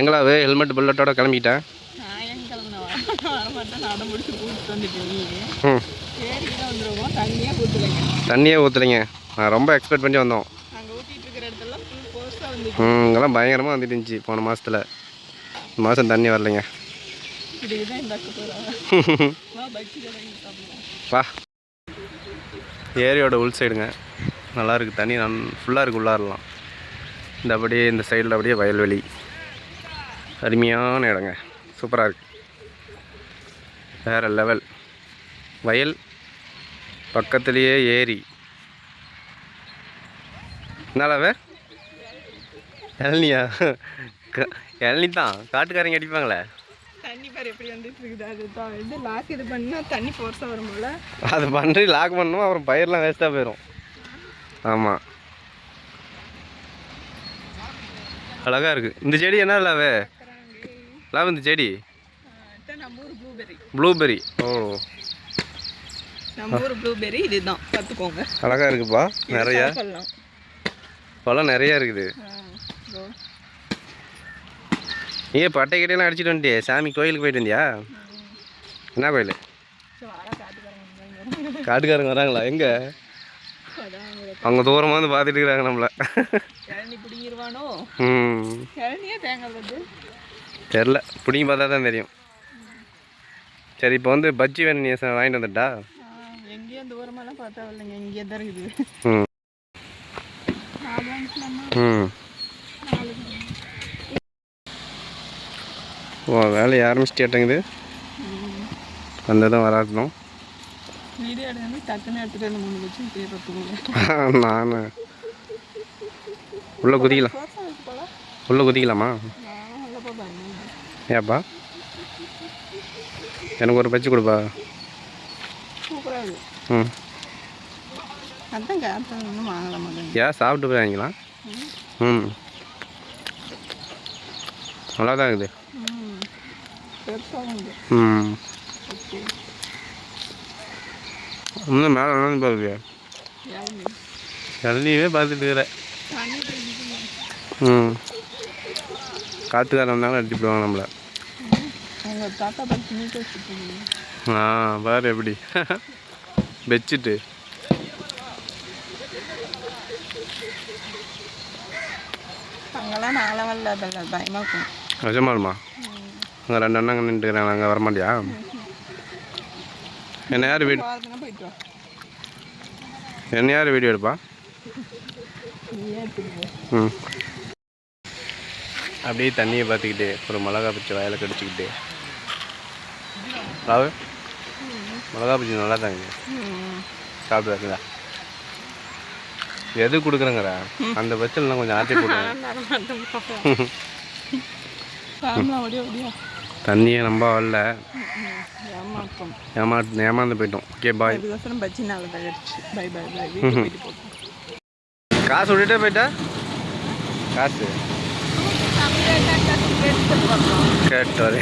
எங்களாவே helmet புல்லட்டோட கிளம்பிட்டேன். தண்ணியே ஊற்றலைங்க நான் ரொம்ப எக்ஸ்பெக்ட் பண்ணி வந்தோம். இங்கெல்லாம் பயங்கரமாக வந்துட்டு இருந்துச்சு போன மாதத்தில் இந்த மாதம் தண்ணி வரலைங்க. வா ஏரியோட உள் சைடுங்க நல்லா இருக்குது தண்ணி நன் ஃபுல்லாக இருக்குது உள்ளாரலாம் இந்த அப்படியே இந்த சைடில் அப்படியே வயல்வெளி. அருமையான இடங்க. சூப்பராக இருக்குது வேறு லெவல் வயல் பக்கத்துலேயே ஏரி. என்னலாவே இளநியா? இளநி தான். காட்டுக்காரங்க அடிப்பாங்களே. தண்ணி பாரு எப்படி வந்துட்டு இருக்குது. அது தான். இது லாக் இது பண்ணால் தண்ணி ஃபோர்ஸாக வரும்போல அது பண்ணி லாக் பண்ணணும் அப்புறம் பயிரெலாம் வேஸ்ட்டாக போயிடும் ஆமாம் அழகாக இருக்குது இந்த செடி என்ன லாவே லாவ் இந்த செடி ப்ளூபெர்ரி ஓ. நம்ம ஊர் ப்ளூபெர்ரி இதுதான். பார்த்துக்கோங்க. அழகாக இருக்குப்பா நிறையா. பழம் நிறையா இருக்குது. ஏன் பட்டை கிட்டையெல்லாம் அடிச்சிட்டு வந்துட்டியே. சாமி கோயிலுக்கு போயிட்டு வந்தியா? என்ன கோயில்? காட்டுக்காரங்க வராங்களா? எங்கே? அவங்க தூரமாக வந்து பார்த்துட்டு இருக்கிறாங்க நம்மளை. ம். தெரில. பிடிங்கி பார்த்தா தான் தெரியும். சரி இப்போ வந்து பஜ்ஜி வேணும் நீ வாங்கிட்டு வந்துட்டா? எங்கேயும் தூரமெல்லாம் பார்த்தா இல்லைங்க இங்கே தான் இருக்குது. ம். ம். ஓ வேலையை ஆரம்பிச்சிட்டேட்டங்குது வராட்டணும். வச்சு இப்படியே பார்த்துக்கோங்க. நான். உள்ளே குதிக்கலாம். உள்ளே குதிக்கலாமா? ஏப்பா எனக்கு ஒரு பஜ்ஜி கொடுப்பா. ம். ஏன் சாப்பிட்டு போய் வாங்கிக்கலாம் ம். நல்லா தான் இருக்குது ம். இன்னும் மேலே பாருங்க. இளநீ இளநியவே பார்த்துட்டு இருக்கிற. ம். காற்றுக்காரன் வந்தாலும் அடிச்சு போடுவாங்க நம்மளை ஆ பாரு எப்படி. பெட்ஷீட்டு. அங்கெல்லாம் நாளம் வரல அதில் பயமாக இருக்கும். நிஜமாலுமா அங்கே ரெண்டு அண்ணங்க நின்றுக்கிறாங்க அங்கே வரமாட்டியா? என்ன யார் வீடு என்ன யார் வீடியோ எடுப்பா? ம். அப்படியே தண்ணியை பார்த்துக்கிட்டு ஒரு மிளகா பச்சை வயலை கடிச்சிக்கிட்டு. ராவு மிளகா பச்சி நல்லா தாங்க. ம் சாப்பிடுவாங்களா எது கொடுக்குறேங்கிறா? அந்த பச்சைலாம் கொஞ்சம் ஆட்டி ஓடியா ஓடியா தண்ணியை நம்ப வரல. ஏமாற்றம் ஏமா ஏமாந்து போயிட்டோம். ஓகே பாய் அதுக்கோசரம் பஜ்ஜி நாள் தகடிச்சு பை பை பை வீட்டுக்கு போயிட்டு போட்டோம் காசு விட்டுட்டே போயிட்டா? காசு. கேட்டாரு.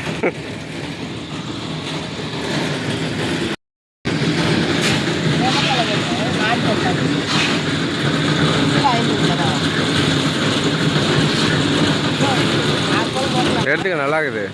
எடுத்துக்க நல்லா இருக்குது